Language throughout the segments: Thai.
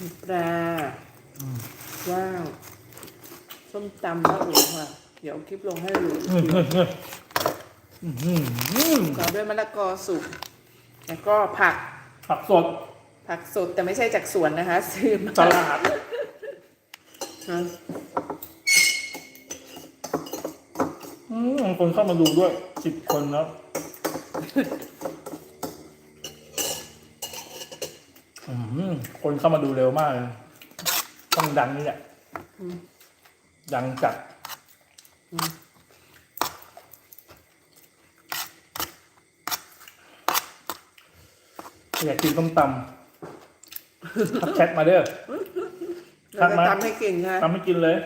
มีปลาย่างส้มตำมะอูค่ะ เดี๋ยวคลิปลงให้ดูอืมอืมอืมอืมอืมต่อด้วยมะละกอสุก แล้วก็ผัก ผักสด ผักสดแต่ไม่ใช่จากสวนนะคะ ซื้อมาตลาดฮะอืมคนเข้ามาดูด้วยสิบคนครับอืม คนเข้ามาดูเร็วมากเลยต้องดังนี่แหละอืมดังจัดอืมอยากกินต้มตำทักแชทมาเด้อเราจะมาทำให้เก่งค่ะทำให้กินเลย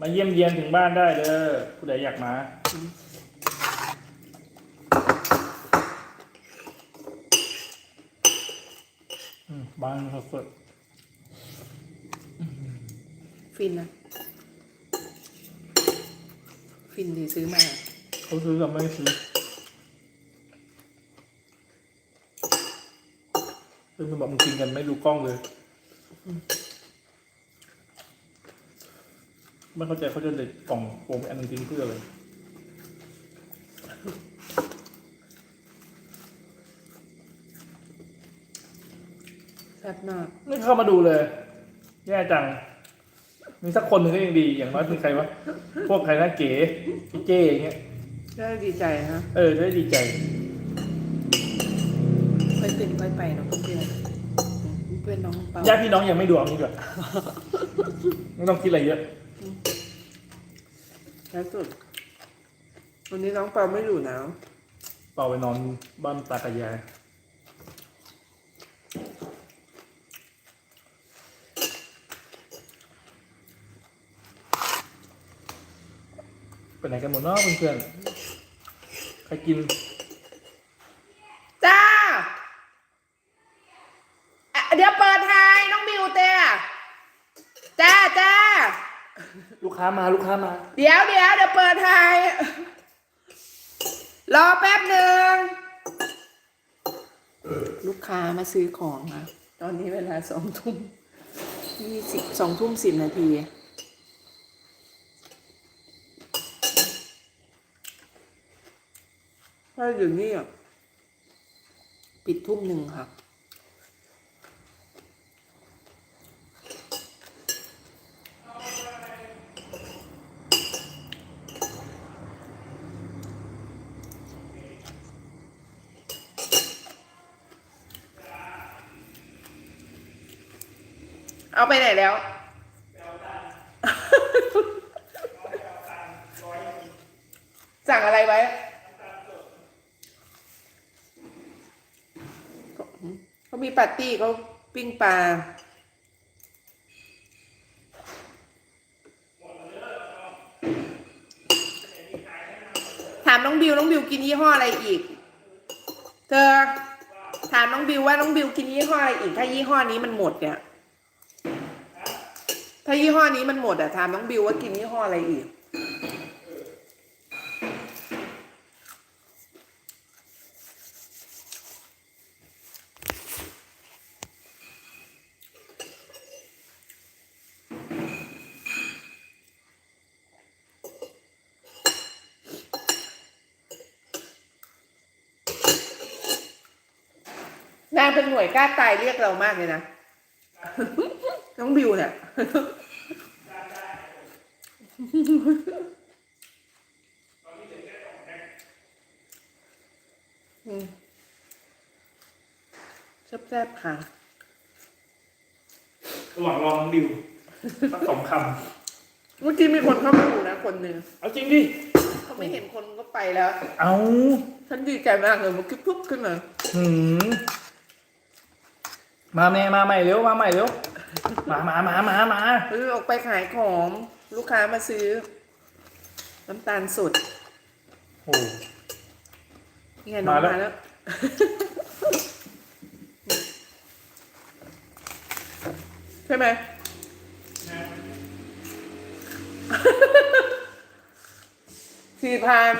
มาเยี่ยมเยียนถึงบ้านได้เด้อผู้ใดอยากมา อืมบ้าน สดฟินนะ ฟินที่ซื้อมาๆเขาซื้อกับไม่ซื้อเพื่อนบอกมึงกินกันไม่ดูกล้องเลย ไม่เข้าใจเขาจะเด็ดกล่องโฟมอันนึงทิ้งเพื่ออะไร แซ่บมากไม่เข้ามาดูเลย แย่จัง มีสักคนหนึ่งก็ยังดี อย่างน้อยเป็นใครวะ พวกใครนะเก๋พี่เจ้อย่างเงี้ยได้ดีใจฮะ เออจะได้ดีใจค่อยเป็นค่อยไปเนาะเพื่อนๆเพื่อนน้องเปาญาติพี่น้องยังไม่ดูเอางี้ก่อนไม่ต้องคิดอะไรเยอะแล้วสุด วันนี้น้องเปาไม่อยู่แล้วเป่าไปนอนบ้านตากับยาย ไปไหนกันหมดเนาะเพื่อนๆใครกิน จ้าอะเดี๋ยวเปิดไทยน้องบิวเต้จ้าจ้า ลูกค้ามาลูกค้ามา เดี๋ยวเดี๋ยวเดี๋ยวเปิดไทยรอแป๊บหนึ่ง ลูกค้ามาซื้อของค่ะ ตอนนี้เวลาสองทุ่มยี่สิบสองทุ่มสิบนาที ถ้าอยู่นี่อะปิดทุ่มหนึ่งค่ะ เอาไปไหนแล้วสั่งอะไรไว้ เขามีปาร์ตี้เขาปิ้งปลาถามน้องบิวน้องบิวกินยี่ห้ออะไรอีก เธอ ถามน้องบิวว่าน้องบิวกินยี่ห้ออะไรอีก ถ้ายี่ห้อนี้มันหมดเนี่ยถ้ายี่ห้อนี้มันหมดอะถามน้องบิวว่ากินยี่ห้ออะไรอีก เป็นหน่วยกล้าตายเรียกเรามากเลยนะ น้องบิวเนี่ยอืมแซ่บๆค่ะระหว่างรอน้องดิวสักสองคเมื่อกี้มีคนเข้ามาดูนะคนหนึ่งำเอาจริงดิเขาไม่เห็นคนก็ไปแล้ว เอาฉันดีใจมากเลยเมื่อกี้ปุ๊บขึ้นมาหืม มาแม่มาใหม่เร็วมาใหม่เร็วมามามามามาเออออกไปขายของลูกค้ามาซื้อ น้ำตาลสดโอ้นี่ไงน้องมาแล้วมาแล้วใช่ไหมสี่พัน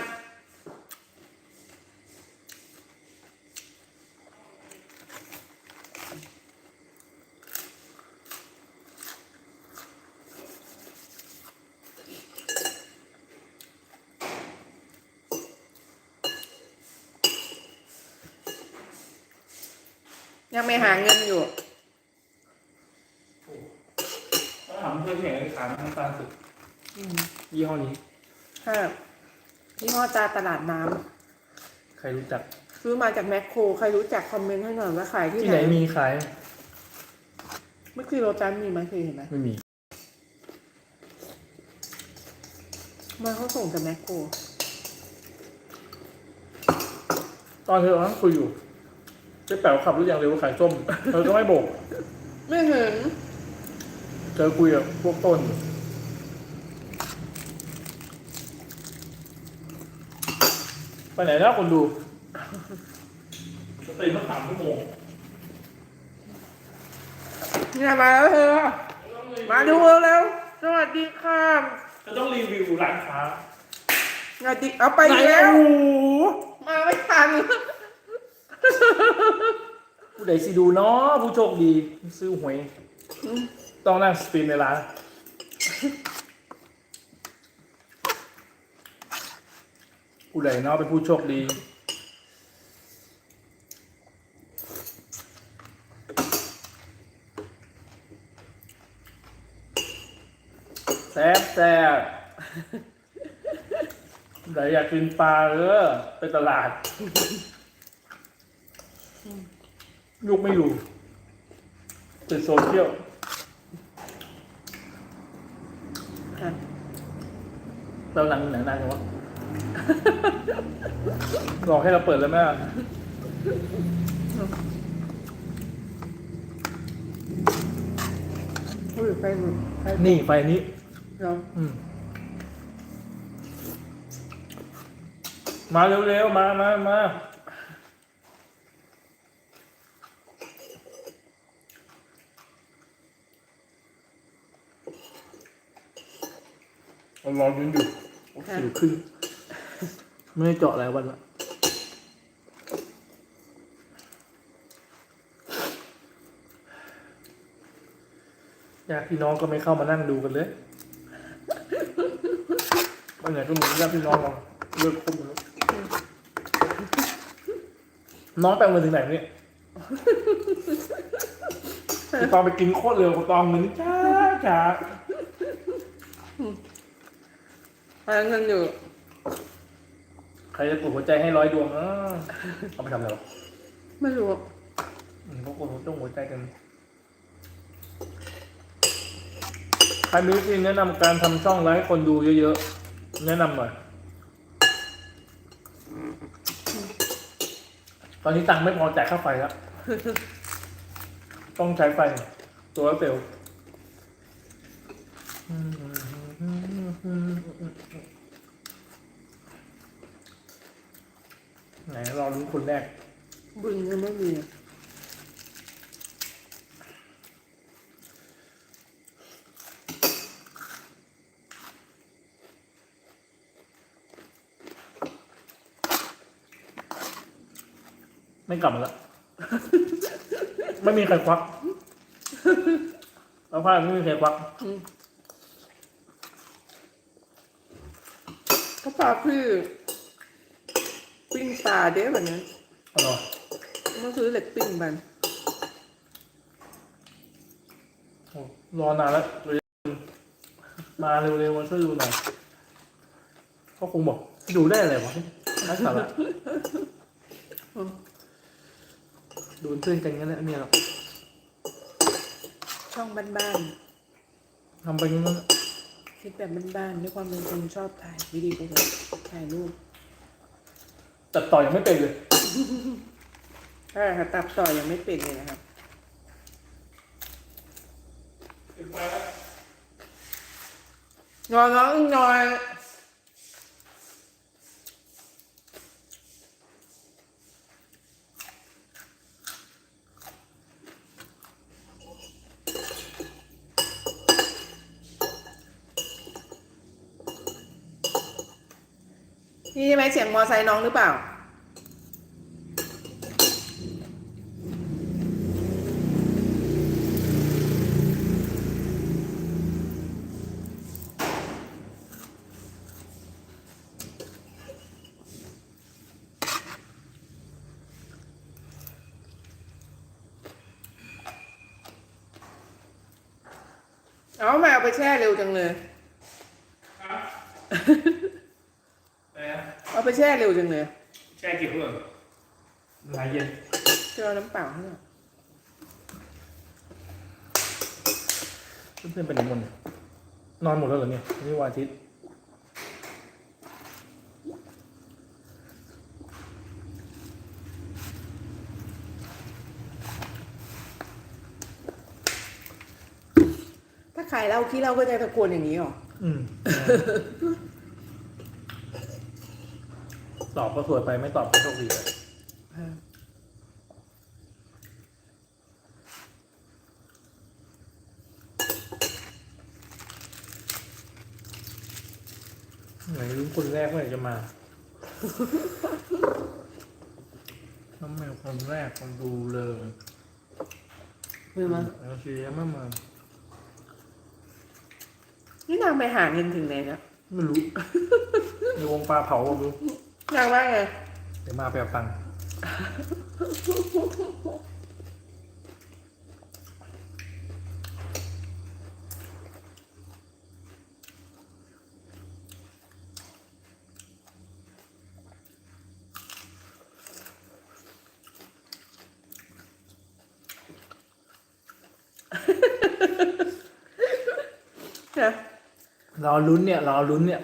ยังไม่หาเงินอยู่ ต้องถามเพื่อนที่ไหนขายน้ำตาลสุด อืม ยี่ห้อนี้ ค่ะยี่ห้อ ตาตลาดน้ำใครรู้จักซื้อมาจากแมคโคร ใครรู้จักคอมเมนต์ให้หน่อยว่าขายที่ที่ไหไหนนมีขายเมื่อคือโรตันมีไหมเคยเห็นไหมไม่มี มาเขาส่งจากแมคโคร ตอนเธอนั่งคุยอยู่เจ๊แป๋วขับรถอย่างเร็วขายส้ม เธอก็ไม่โบก ไม่เห็น เธอคุยกับพวกต้นอยู่ ไปไหนแล้วคนดูจะตื่นมาสามชั่วโมงเนี่ยมาแล้วเธอ มาดูเร็วๆสวัสดีค่ะจะต้องรีวิวร้านค้าสวัสดีเอาไปไหนแล้วโอ้โหมาไม่ทัน ผู้ใดสิดูเนาะผู้โชคดี ซื้อหวย ต้องนั่งสตรีมในร้าน ผู้ใดเนาะเป็นผู้โชคดี แซ่บแซ่บผู้ใดอยากกินปลาเออไปตลาด ลูกไม่อยู่ติดโซเชียลค่ะเราหนังหนังนานจังวะ บอกให้เราเปิดแล้วแม่อุ้ยไปหมดไปนี่ไฟนี้เนาะอืม มาเร็วๆ มามามาเรารอยืนอยู่โอ้สิวขึ้น ไม่ได้เจาะหลายวันละญาติพี่น้องก็ไม่เข้ามานั่งดูกันเลยวันไหนก็เหมือนญาติพี่น้องเราเลิกคบกันแล้วน้องแปลงมาถึงไหนเนี่ยคือตอนไปกินโคตรเร็วตอนมันช้าช้าหาเงินอยู่ จะปลูกหัวใจให้ร้อยดวงอะเอาไปทำอะไรวะไม่รู้อืมพวกคนต้องหัวใจกัน ใครมีวิธีแนะนำการทำช่องไลฟ์ให้คนดูเยอะๆ แนะนำหน่อย ตอนนี้ตังค์ไม่พอจ่ายค่าไฟแล้ว ต้องใช้ไฟ ตัวเซลล ไหนรอรุ้นคนแรก บึงยังไม่มีไม่กลับมาแล้วไม่มีใครควักเอาผ้าไม่มีใครควัก อืมก็ปลาคือ ปิ้งปลาเด้แบบนี้เอาหน่อยมาซื้อเหล็กปิ้งบันโอ้รอนานแล้วเลยมาเร็วๆมาช่วยดูหน่อยเขาคงบอกดูได้อะไรวะน่าสาระดูเป็นเพื่อนกันงั้นแหละเนี่ยหรอกช่องบ้านทำไปงั้นแหละๆคิดแบบบ้านๆด้วยความเป็นคนชอบถ่ายวิดีโอถ่ายรูป ตัดต่อยังไม่เป็นเลยใช่ค่ะตับต่อยังไม่เป็นเลยนะครับ นอนน้องนอน นี่ใช่ไหมเสียงมอไซค์น้องหรือเปล่า เอาไม่เอาไปแช่เร็วจังเลย เอาไปแช่เร็วจังเลยแช่กี่เพื่อนหลายเย็นเจอน้ำเปล่าให้หน่อยเพื่อนๆเป็นไหนหมดเนี่ยนอนหมดแล้วเหรอเนี่ยวันนี่วันอาทิตย์ถ้าขายเหล้าขี้เหล้าก็จะตะโกนอย่างนี้หรอ อืม ตอบก็สวยไปไม่ตอบก็โชคดีไปไหนรู้คนแรกเมื่อไหร่จะมาน้องแมวคนแรกคนดูเลยไม่มาโอเคยังไม่มานี่นางไปหาเงินถึงไหนนะไม่รู้ ในวงปลาเผาไม่รู้ นางว่าไงเดี๋ยวมาไปเอาตังค์นะรอลุ้นเนี่ย รอลุ้นเนี่ย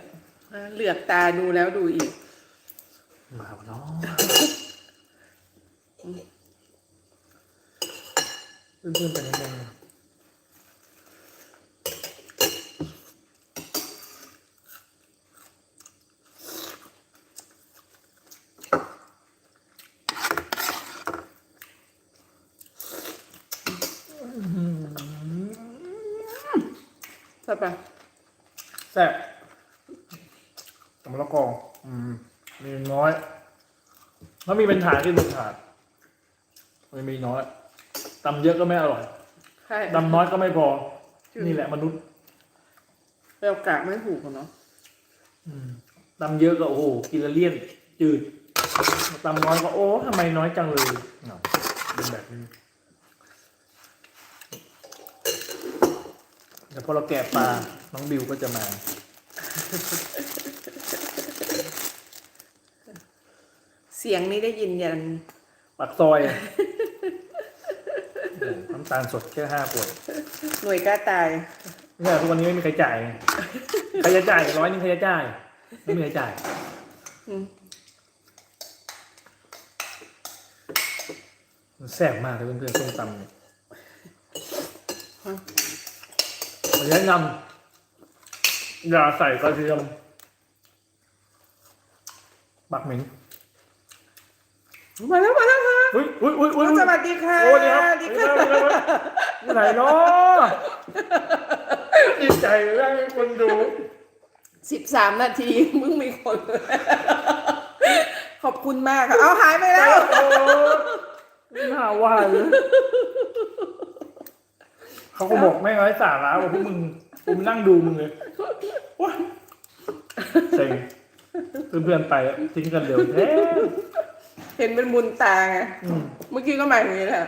เหลือกตาดูแล้วดูอีก มาวะเนาะเพื่อนๆเป็นยังไงใช่ปะแซ่บตำมะละกออืม มีน้อยแล้วมีเป็นถาดที่เป็นถาดมันมีน้อยตำเยอะก็ไม่อร่อยใช่ตำน้อยก็ไม่พอจริงนี่แหละมนุษย์ไปเอากากไม่ถูกกันเนาะอืมตำเยอะก็โอ้โหกินแล้วเลี่ยน จืดตำน้อยก็โอ้ทำไมน้อยจังเลยอ้าวเป็นแบบนี้เดี๋ยวพอเราแกะปลาน้องบิวก็จะมา เสียงนี้ได้ยินยันปักซอยอะโอ้โหน้ำตาลสดแค่ห้าขวดหน่วยกล้าตายเนี่ยทุกวันนี้ไม่มีใครจ่ายไงใครจะจ่ายร้อยหนึงใครจะจ่ายไม่มีใครจ่ายอืมมันแซ่บมากเลยเพื่อนๆส้มตำเนี่ยผมแนะนำอย่าใส่กระเทียมบักเหม็น มาแล้วมาแล้วค่ะอุ้ยอุ้ยอุ้ยอุ้ยสวัสดีค่ะโอ้ดีครับสวัสดีค่ะไหนเนาะดีใจได้คนดูสิบสามนาทีมึงมีคน ขอบคุณมากค่ะ เอาหายไปแล้วโอ้ไม่น่าว่าเลยเขาก็บอกไม่งไร้สาระว่าพวกมึงผมนั่งดูมึงเลยว้าเซ็งเพื่อนๆไปแล้วทิ้งกันเร็วแท้ เห็นเป็นบุญตาไงอืมเมื่อกี้ก็มาอย่างนี้แหละ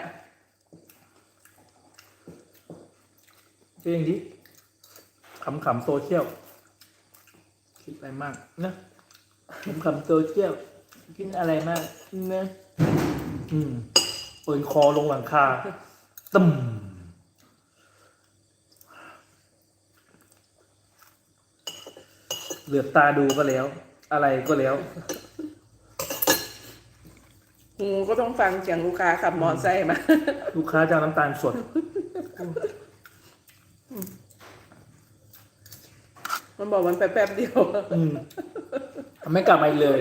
เองดิขำๆโซเชียลคิดอะไรมากนะขำๆโซเชียลคิดอะไรมากนะอืมปืนคอลงหลังคาตึมเหลือบตาดูก็แล้ว อะไรก็แล้ว หูก็ต้องฟังเสียงลูกค้าขับมอไซค์มา ลูกค้าจะเอาน้ำตาลสด มันบอกมันไปแป๊บเดียว อืมไม่กลับมาอีกเลย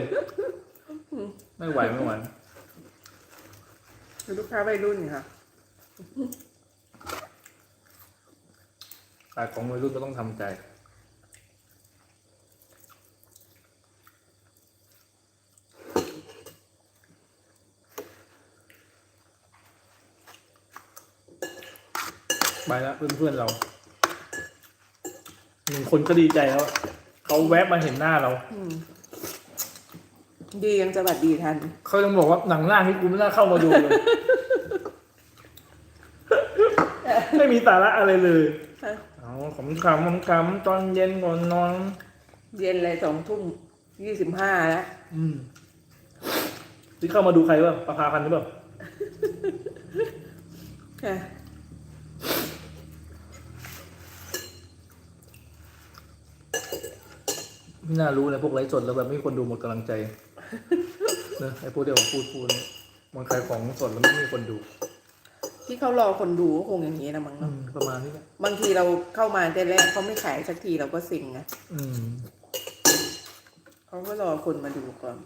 ไม่ไหวไม่ไหวลูกค้าวัยรุ่นค่ะขายของวัยรุ่นก็ต้องทำใจ ไปแล้วเพื่อนๆเราหนึ่งคนก็ดีใจแล้วเขาแวบมาเห็นหน้าเรา อืมดียังจะบัดดีทัน เขาต้องบอกว่าหนังหน้าที่กูไม่น่าเข้ามาดูเลย ไม่มีสาระอะไรเลยเอาเอาขำขำขำขำตอนเย็นก่อนนอน เย็นเลยสองทุ่มยี่สิบห้าแล้วอืมที่เข้ามาดูใครบ้างประภาพันธ์หรือเปล่าอะ ไม่ น่ารู้เลยพวกไลฟ์สดแล้วแบบไม่มีคนดูหมดกำลังใจเนอะไอ้พวกเดียวกับพูดพูดเนี่ยมันขายของสดแล้วไม่มีคนดูที่เขารอคนดูก็คงอย่างนี้นะมั้งอืเนาะมประมาณนี้แหละบางทีเราเข้ามาแต่แรกเขาไม่ขายสักทีเราก็สิงนะอืม เขาก็รอคนมาดูก่อน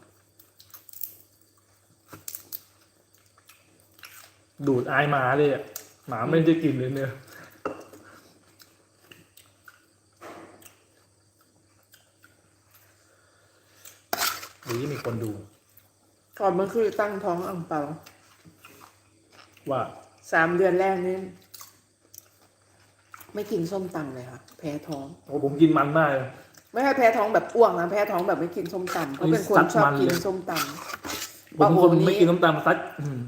ดูดอายหมาเลยอะหมาไม่ได้กินเลยเนี่ยหรือมี คนดู ก่อนเมื่อคือตั้งท้องอังเปาว่าสามเดือนแรกนี่ไม่กินส้มตำเลยค่ะ แพ้ท้อง โอ้ผมกินมันมากเลยไม่ใช่แพ้ท้องแบบอ้วกนะแพ้ท้องแบบไม่กินส้มตำเขาเป็นคนซัดชอบมันกินเลยส้มตผมเป็นคนโอ้โหนี่ไม่กินน้ำตาลซัดอืม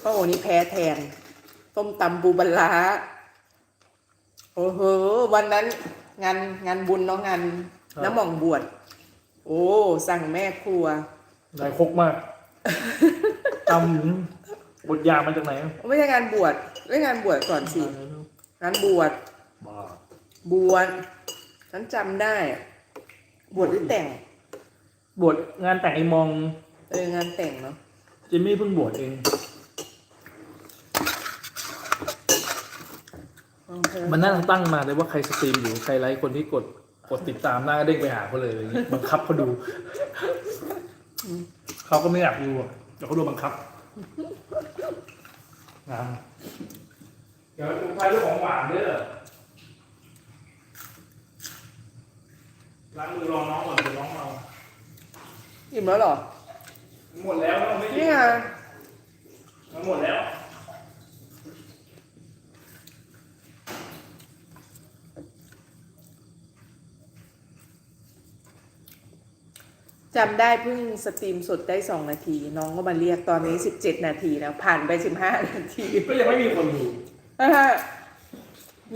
ำป้าโอนี่แพ้แทนส้มตำบูบัลลาโอ้โหวันนั้นงานงานบุญเนาะงานน้ำหม่องบวช โอ้ สั่งแม่ครัว ได้คกมากตำบทยามาจากไหนไม่ใช่งานบวชไม่งานบวชก่อนสิงานบวชบ้าบวชฉันจำได้อะบวชหรือแต่ง บวชงานแต่งไอ้มอง เอองานแต่งเนาะจิมมี่เพิ่งบวชเองมันน่าตั้งมาเลยว่าใครสตรีมอยู่ใครไลค์คนที่กด กดติดตามหน้าเด้งไปหาเขาเลยอะไรอย่างเงี้ยบังคับเขาดูเขาก็ไม่อยากดูอะแต่เขาดูบังคับงามเดี๋ยวดูใครเรื่องของหวานเด้อล้างมือรอน้องก่อนเดี๋ยวน้องเมาอิ่มแล้วเหรอหมดแล้วไม่นี่ไงมันหมดแล้ว จำได้เพิ่งสตรีมสดได้สองนาที น้องก็มาเรียกตอนนี้สิบเจ็ดนาทีแล้วผ่านไปสิบห้านาที ก็ยังไม่มีคนดูนะฮะ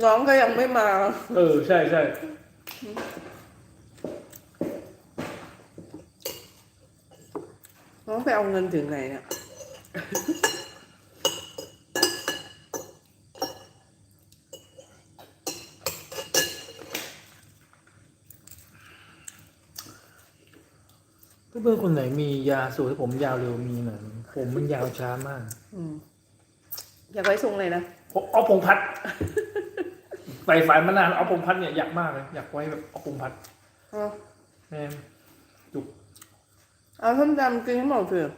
น้องก็ยังไม่มา เออ ใช่ใช่น้องไปเอาเงินถึงไหนเนี่ย เพื่อนๆคนไหนมียาสูตรให้ผมยาวเร็วมีหน่อยผมมันยาวช้ามากอืมอยากไว้ทรงเลยนะผมเอาพงพัดใฝ่ฝันมานานเอาพงพัดเนี่ยอยากมากเลยอยากไว้แบบเอาพงพัดเอาแม่งจุกเอาส้มตำกินให้หมดเถอะ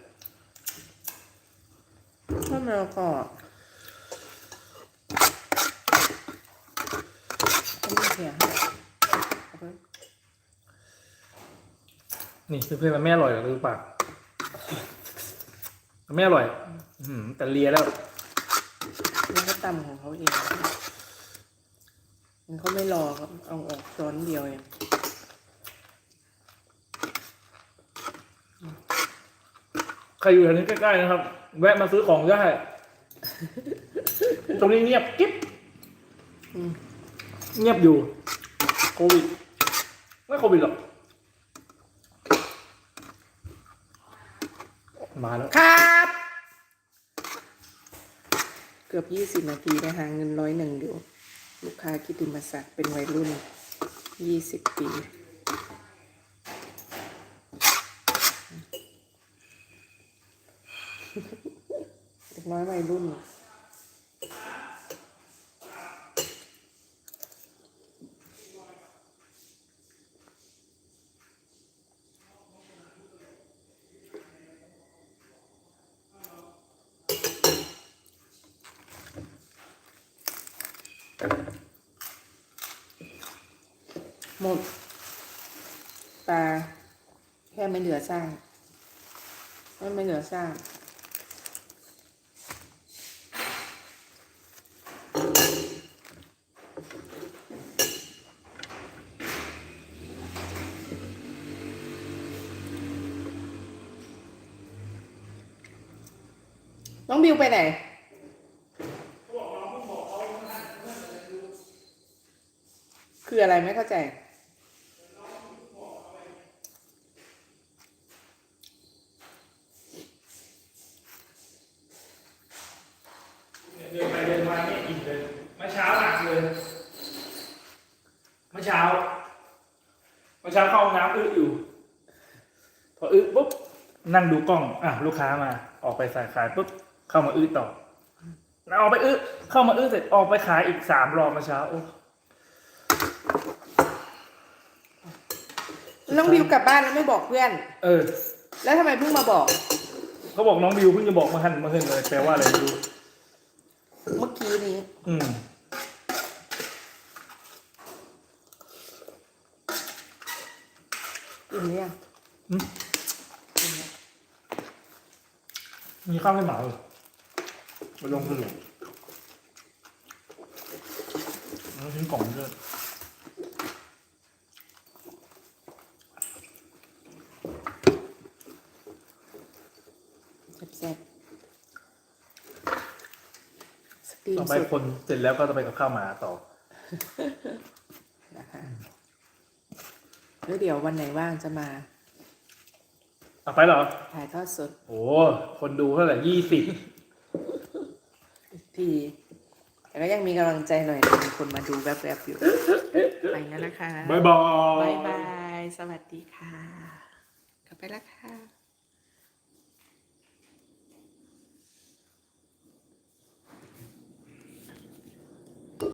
ข้าวแมวก่อนไม่เสียเอาไป นี่เพื่อนๆมันไม่อร่อยหรอกหรือเปล่ามันไม่อร่อย อื้อหือแต่เลียแล้วนี่ก็ตำของเขาเองมันเขาไม่รอครับเอาออกช้อนเดียวเองใครอยู่แถวนี้ใกล้ๆนะครับ แวะมาซื้อของได้ ตรงนี้เงียบกิ๊บอืมเงียบอยู่ โควิด ไม่โควิดหรอก มาแล้วครับ เกือบยี่สิบนาทีนะคะเงินร้อยหนึ่งอยู่ลูกค้ากิติมศักดิ์เป็นวัยรุ่นยี่สิบปีเด็กน้อยวัยรุ่น หมดปลาแค่ไม่เหลือ สร้างไม่ไม่เหลือสร้างน้องบิวไปไหนคืออะไรไม่เข้าใจ เดินไปเดินมาเนี่ยอิ่มเลยเมื่อเช้าหนักเลยเมื่อเช้าเมื่อเช้าเข้าห้องน้ำอึอยู่ พออึ ปุ๊บนั่งดูกล้องอะลูกค้ามา ออกไปสายขายปุ๊บเข้ามาอึต่อแล้วออกไปอึเข้ามาอึเสร็จออกไปขายอีกสามรอบเมื่อเช้าโอ้น้องบิวกลับบ้านแล้วไม่บอกเพื่อน เออ แล้วทำไมเพิ่งมาบอก เขาบอกน้องบิวเพิ่งจะบอกมาหันมาเฮินเลยแปลว่าอะไรไม่รู้เมื่อกี้นี้ อืมอิ่มหรือยัง มีข้าวให้หมาเลยไปลงสนุกแล้วทิ้งกล่องด้วยแซ่บๆสตรีมต่อไปสดคนเสร็จแล้วก็จะไปกับข้าวหมาต่อ นะคะแล้วเดี๋ยววันไหนว่างจะมา ต่อไปเหรอ ถ่ายทอดสดโอ้คนดูเท่าไหร่ยี่สิบอีกทีแต่ก็ยังมีกำลังใจหน่อยมีคนมาดูแวบๆอยู่ไปแล้วนะคะบายบายบายบาย สวัสดีค่ะ กลับไปแล้วค่ะ